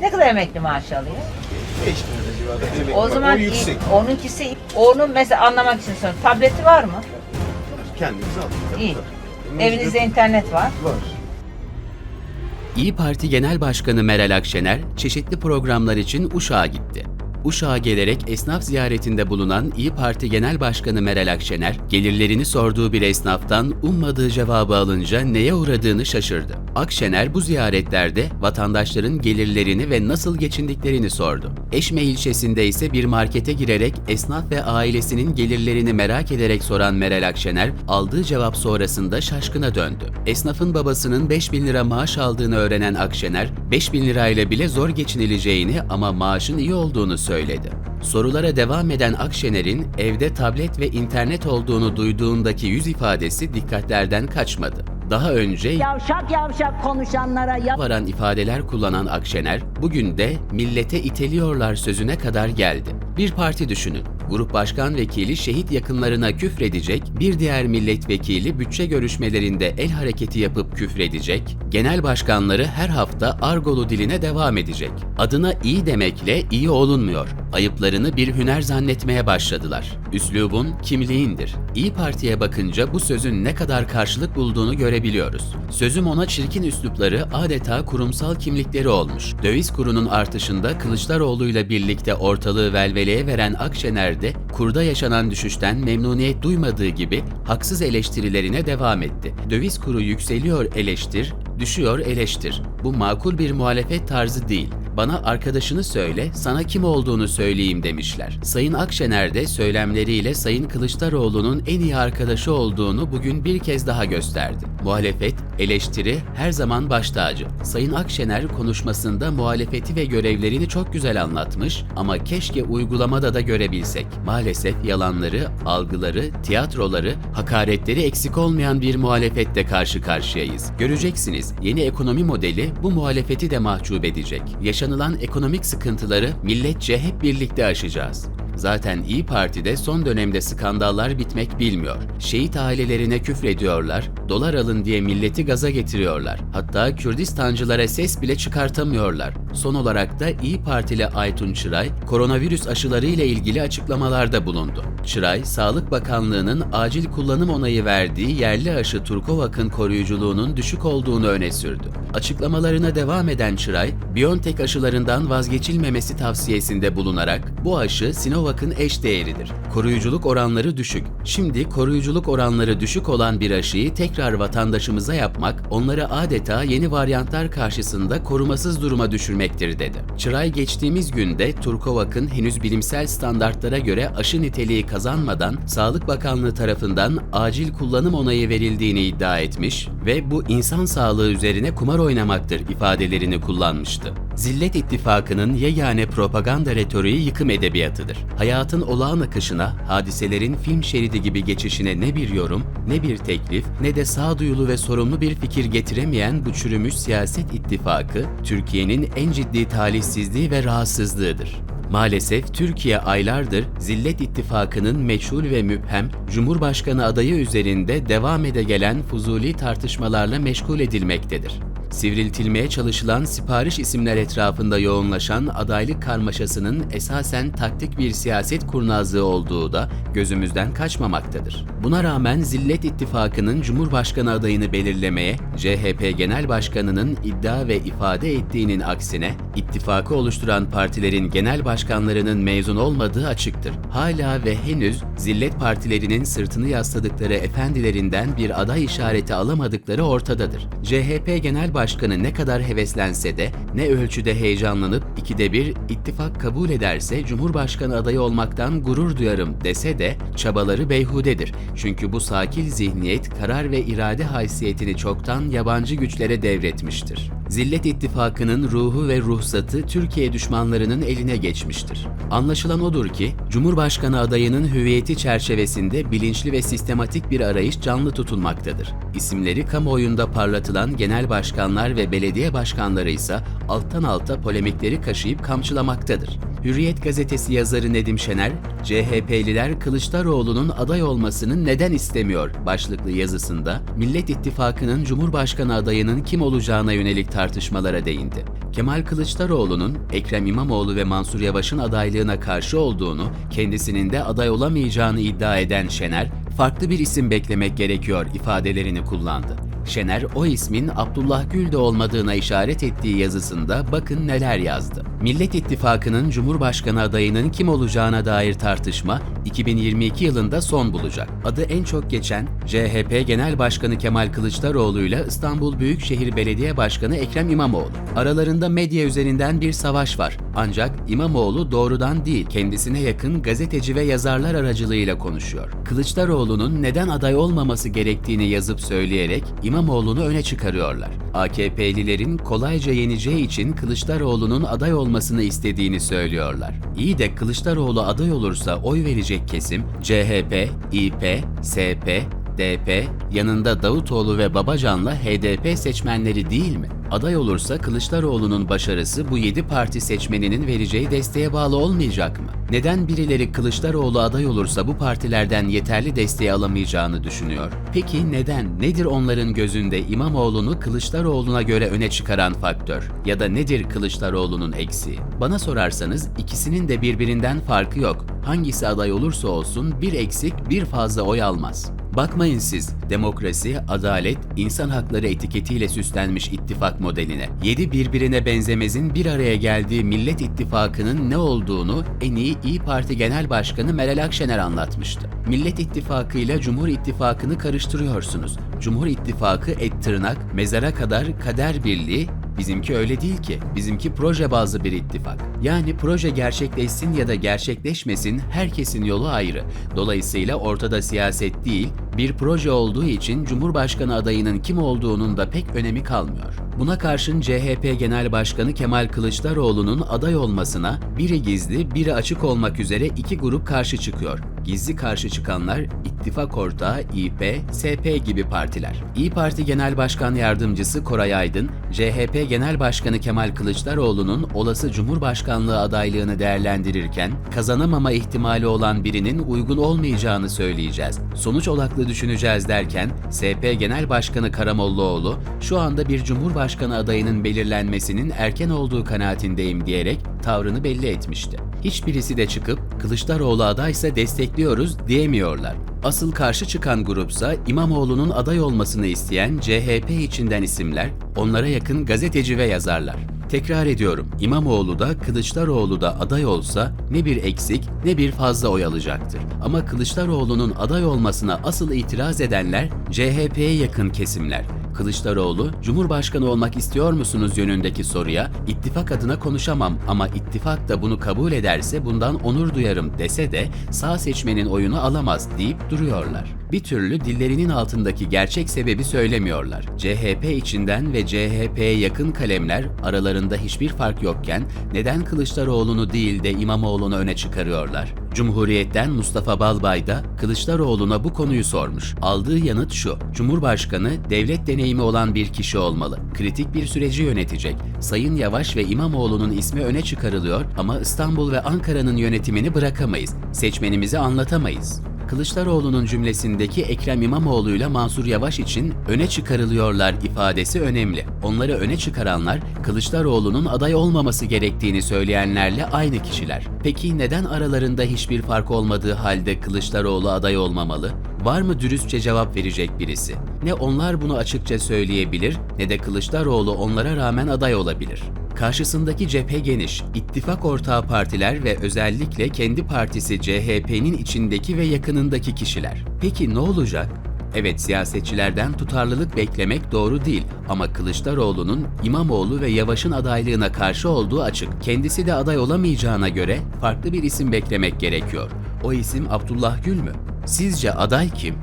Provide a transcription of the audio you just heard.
Ne kadar emekli maaşı alıyor? 5 bin lira civarında emekli O zaman o yüksek. onunkisi, onun mesela anlamak için soruyorum. Tableti var mı? Kendimiz aldık. İyi. Tabii. Evinizde internet var. var. İyi Parti Genel Başkanı Meral Akşener çeşitli programlar için Uşak'a gitti. Uşak'a gelerek esnaf ziyaretinde bulunan İyi Parti Genel Başkanı Meral Akşener, gelirlerini sorduğu bir esnaftan ummadığı cevabı alınca neye uğradığını şaşırdı. Akşener bu ziyaretlerde vatandaşların gelirlerini ve nasıl geçindiklerini sordu. Eşme ilçesinde ise bir markete girerek esnaf ve ailesinin gelirlerini merak ederek soran Meral Akşener, aldığı cevap sonrasında şaşkına döndü. Esnafın babasının 5000 lira maaş aldığını öğrenen Akşener, 5000 lirayla bile zor geçinileceğini ama maaşın iyi olduğunu söyledi. Sorulara devam eden Akşener'in evde tablet ve internet olduğunu duyduğundaki yüz ifadesi dikkatlerden kaçmadı. Daha önce Yavşak yavşak konuşanlara ya varan ifadeler kullanan Akşener, bugün de millete iteliyorlar sözüne kadar geldi. Bir parti düşünün. Grup başkan vekili şehit yakınlarına küfredecek, bir diğer milletvekili bütçe görüşmelerinde el hareketi yapıp küfredecek, genel başkanları her hafta argolu diline devam edecek. Adına iyi demekle iyi olunmuyor. Ayıplarını bir hüner zannetmeye başladılar. Üslubun kimliğindir. İyi Parti'ye bakınca bu sözün ne kadar karşılık bulduğunu görebiliyoruz. Sözüm ona çirkin üslupları adeta kurumsal kimlikleri olmuş. Döviz kurunun artışında Kılıçdaroğlu'yla birlikte ortalığı velveleye veren Akşener de kurda yaşanan düşüşten memnuniyet duymadığı gibi haksız eleştirilerine devam etti. Döviz kuru yükseliyor eleştir, düşüyor eleştir. Bu makul bir muhalefet tarzı değil. Bana arkadaşını söyle, sana kim olduğunu söyleyeyim demişler. Sayın Akşener de söylemleriyle Sayın Kılıçdaroğlu'nun en iyi arkadaşı olduğunu bugün bir kez daha gösterdi. Muhalefet, eleştiri her zaman baş tacı. Sayın Akşener konuşmasında muhalefeti ve görevlerini çok güzel anlatmış ama keşke uygulamada da görebilsek. Maalesef yalanları, algıları, tiyatroları, hakaretleri eksik olmayan bir muhalefette karşı karşıyayız. Göreceksiniz yeni ekonomi modeli bu muhalefeti de mahcup edecek. Yaşanılan ekonomik sıkıntıları milletçe hep birlikte aşacağız. Zaten İyi Parti'de son dönemde skandallar bitmek bilmiyor. Şehit ailelerine küfrediyorlar, dolar alın diye milleti gaza getiriyorlar. Hatta Kürdistancılara ses bile çıkartamıyorlar. Son olarak da İyi Partili Aytun Çıray, koronavirüs aşıları ile ilgili açıklamalarda bulundu. Çıray, Sağlık Bakanlığı'nın acil kullanım onayı verdiği yerli aşı Turkovak'ın koruyuculuğunun düşük olduğunu öne sürdü. Açıklamalarına devam eden Çıray, BioNTech aşılarından vazgeçilmemesi tavsiyesinde bulunarak bu aşı Sinovac'ın eş değeridir. Koruyuculuk oranları düşük. Şimdi koruyuculuk oranları düşük olan bir aşıyı tekrar vatandaşımıza yapmak onları adeta yeni varyantlar karşısında korumasız duruma düşürmektir dedi. Çıray geçtiğimiz günde Turkovak'ın henüz bilimsel standartlara göre aşı niteliği kazanmadan Sağlık Bakanlığı tarafından acil kullanım onayı verildiğini iddia etmiş ve bu insan sağlığı üzerine kumar oynamaktır ifadelerini kullanmıştı. Zillet İttifakı'nın yegane propaganda retoriği yıkım edebiyatıdır. Hayatın olağan akışına, hadiselerin film şeridi gibi geçişine ne bir yorum, ne bir teklif, ne de sağduyulu ve sorumlu bir fikir getiremeyen bu çürümüş siyaset ittifakı, Türkiye'nin en ciddi talihsizliği ve rahatsızlığıdır. Maalesef Türkiye aylardır Zillet İttifakı'nın meçhul ve müphem Cumhurbaşkanı adayı üzerinde devam ede gelen fuzuli tartışmalarla meşgul edilmektedir. Sivriltilmeye çalışılan sipariş isimler etrafında yoğunlaşan adaylık karmaşasının esasen taktik bir siyaset kurnazlığı olduğu da gözümüzden kaçmamaktadır. Buna rağmen Zillet İttifakı'nın Cumhurbaşkanı adayını belirlemeye CHP Genel Başkanı'nın iddia ve ifade ettiğinin aksine ittifakı oluşturan partilerin genel başkanlarının mezun olmadığı açıktır. Hala ve henüz zillet partilerinin sırtını yasladıkları efendilerinden bir aday işareti alamadıkları ortadadır. CHP Genel Başkanı ne kadar heveslense de ne ölçüde heyecanlanıp ikide bir ittifak kabul ederse Cumhurbaşkanı adayı olmaktan gurur duyarım dese de çabaları beyhudedir. Çünkü bu sakil zihniyet karar ve irade haysiyetini çoktan yabancı güçlere devretmiştir. Zillet İttifakı'nın ruhu ve ruhsatı Türkiye düşmanlarının eline geçmiştir. Anlaşılan odur ki, Cumhurbaşkanı adayının hüviyeti çerçevesinde bilinçli ve sistematik bir arayış canlı tutulmaktadır. İsimleri kamuoyunda parlatılan genel başkanlar ve belediye başkanları ise alttan alta polemikleri kaşıyıp kamçılamaktadır. Hürriyet gazetesi yazarı Nedim Şener, CHP'liler Kılıçdaroğlu'nun aday olmasını neden istemiyor başlıklı yazısında Millet İttifakı'nın Cumhurbaşkanı adayının kim olacağına yönelik tartışmalara değindi. Kemal Kılıçdaroğlu'nun Ekrem İmamoğlu ve Mansur Yavaş'ın adaylığına karşı olduğunu, kendisinin de aday olamayacağını iddia eden Şener, farklı bir isim beklemek gerekiyor ifadelerini kullandı. Şener o ismin Abdullah Gül de olmadığına işaret ettiği yazısında bakın neler yazdı. Millet İttifakı'nın Cumhurbaşkanı adayının kim olacağına dair tartışma 2022 yılında son bulacak. Adı en çok geçen CHP Genel Başkanı Kemal Kılıçdaroğlu ile İstanbul Büyükşehir Belediye Başkanı Ekrem İmamoğlu. Aralarında medya üzerinden bir savaş var. Ancak İmamoğlu doğrudan değil, kendisine yakın gazeteci ve yazarlar aracılığıyla konuşuyor. Kılıçdaroğlu'nun neden aday olmaması gerektiğini yazıp söyleyerek İmamoğlu'nu öne çıkarıyorlar. AKP'lilerin kolayca yeneceği için Kılıçdaroğlu'nun aday olmasını istediğini söylüyorlar. İyi de Kılıçdaroğlu aday olursa oy verecek kesim CHP, İP, SP, DP, yanında Davutoğlu ve Babacan'la HDP seçmenleri değil mi? Aday olursa Kılıçdaroğlu'nun başarısı bu 7 parti seçmeninin vereceği desteğe bağlı olmayacak mı? Neden birileri Kılıçdaroğlu aday olursa bu partilerden yeterli desteği alamayacağını düşünüyor? Peki neden? Nedir onların gözünde İmamoğlu'nu Kılıçdaroğlu'na göre öne çıkaran faktör? Ya da nedir Kılıçdaroğlu'nun eksiği? Bana sorarsanız ikisinin de birbirinden farkı yok. Hangisi aday olursa olsun bir eksik bir fazla oy almaz. Bakmayın siz demokrasi, adalet, insan hakları etiketiyle süslenmiş ittifak modeline. Yedi birbirine benzemezin bir araya geldiği Millet İttifakı'nın ne olduğunu en iyi İyi Parti Genel Başkanı Meral Akşener anlatmıştı. Millet İttifakı ile Cumhur İttifakı'nı karıştırıyorsunuz. Cumhur İttifakı et tırnak, mezara kadar kader birliği, Bizimki öyle değil ki. Bizimki proje bazlı bir ittifak. Yani proje gerçekleşsin ya da gerçekleşmesin herkesin yolu ayrı. Dolayısıyla ortada siyaset değil, bir proje olduğu için Cumhurbaşkanı adayının kim olduğunun da pek önemi kalmıyor. Buna karşın CHP Genel Başkanı Kemal Kılıçdaroğlu'nun aday olmasına biri gizli, biri açık olmak üzere iki grup karşı çıkıyor. Gizli karşı çıkanlar İttifak Ortağı, İP, SP gibi partiler. İyi Parti Genel Başkan Yardımcısı Koray Aydın, CHP Genel Başkanı Kemal Kılıçdaroğlu'nun olası Cumhurbaşkanlığı adaylığını değerlendirirken kazanamama ihtimali olan birinin uygun olmayacağını söyleyeceğiz. Sonuç odaklı düşüneceğiz derken SP Genel Başkanı Karamollaoğlu şu anda bir Cumhurbaşkanı adayının belirlenmesinin erken olduğu kanaatindeyim diyerek tavrını belli etmişti. Hiçbirisi de çıkıp Kılıçdaroğlu adaysa destekliyoruz diyemiyorlar. Asıl karşı çıkan grupsa İmamoğlu'nun aday olmasını isteyen CHP içinden isimler, onlara yakın gazeteci ve yazarlar. Tekrar ediyorum, İmamoğlu da Kılıçdaroğlu da aday olsa ne bir eksik ne bir fazla oy alacaktır. Ama Kılıçdaroğlu'nun aday olmasına asıl itiraz edenler CHP'ye yakın kesimler. Kılıçdaroğlu, Cumhurbaşkanı olmak istiyor musunuz yönündeki soruya ittifak adına konuşamam ama ittifak da bunu kabul ederse bundan onur duyarım dese de sağ seçmenin oyunu alamaz deyip duruyorlar. Bir türlü dillerinin altındaki gerçek sebebi söylemiyorlar. CHP içinden ve CHP'ye yakın kalemler aralarında hiçbir fark yokken neden Kılıçdaroğlu'nu değil de İmamoğlu'nu öne çıkarıyorlar? Cumhuriyet'ten Mustafa Balbay da Kılıçdaroğlu'na bu konuyu sormuş. Aldığı yanıt şu. Cumhurbaşkanı devlet deneyimi olan bir kişi olmalı. Kritik bir süreci yönetecek. Sayın Yavaş ve İmamoğlu'nun ismi öne çıkarılıyor ama İstanbul ve Ankara'nın yönetimini bırakamayız. Seçmenimize anlatamayız. Kılıçdaroğlu'nun cümlesindeki Ekrem İmamoğlu ile Mansur Yavaş için öne çıkarılıyorlar ifadesi önemli. Onları öne çıkaranlar Kılıçdaroğlu'nun aday olmaması gerektiğini söyleyenlerle aynı kişiler. Peki neden aralarında hiçbir fark olmadığı halde Kılıçdaroğlu aday olmamalı? Var mı dürüstçe cevap verecek birisi? Ne onlar bunu açıkça söyleyebilir ne de Kılıçdaroğlu onlara rağmen aday olabilir. Karşısındaki cephe geniş, ittifak ortağı partiler ve özellikle kendi partisi CHP'nin içindeki ve yakınındaki kişiler. Peki ne olacak? Evet siyasetçilerden tutarlılık beklemek doğru değil ama Kılıçdaroğlu'nun İmamoğlu ve Yavaş'ın adaylığına karşı olduğu açık. Kendisi de aday olamayacağına göre farklı bir isim beklemek gerekiyor. O isim Abdullah Gül mü? Sizce aday kim?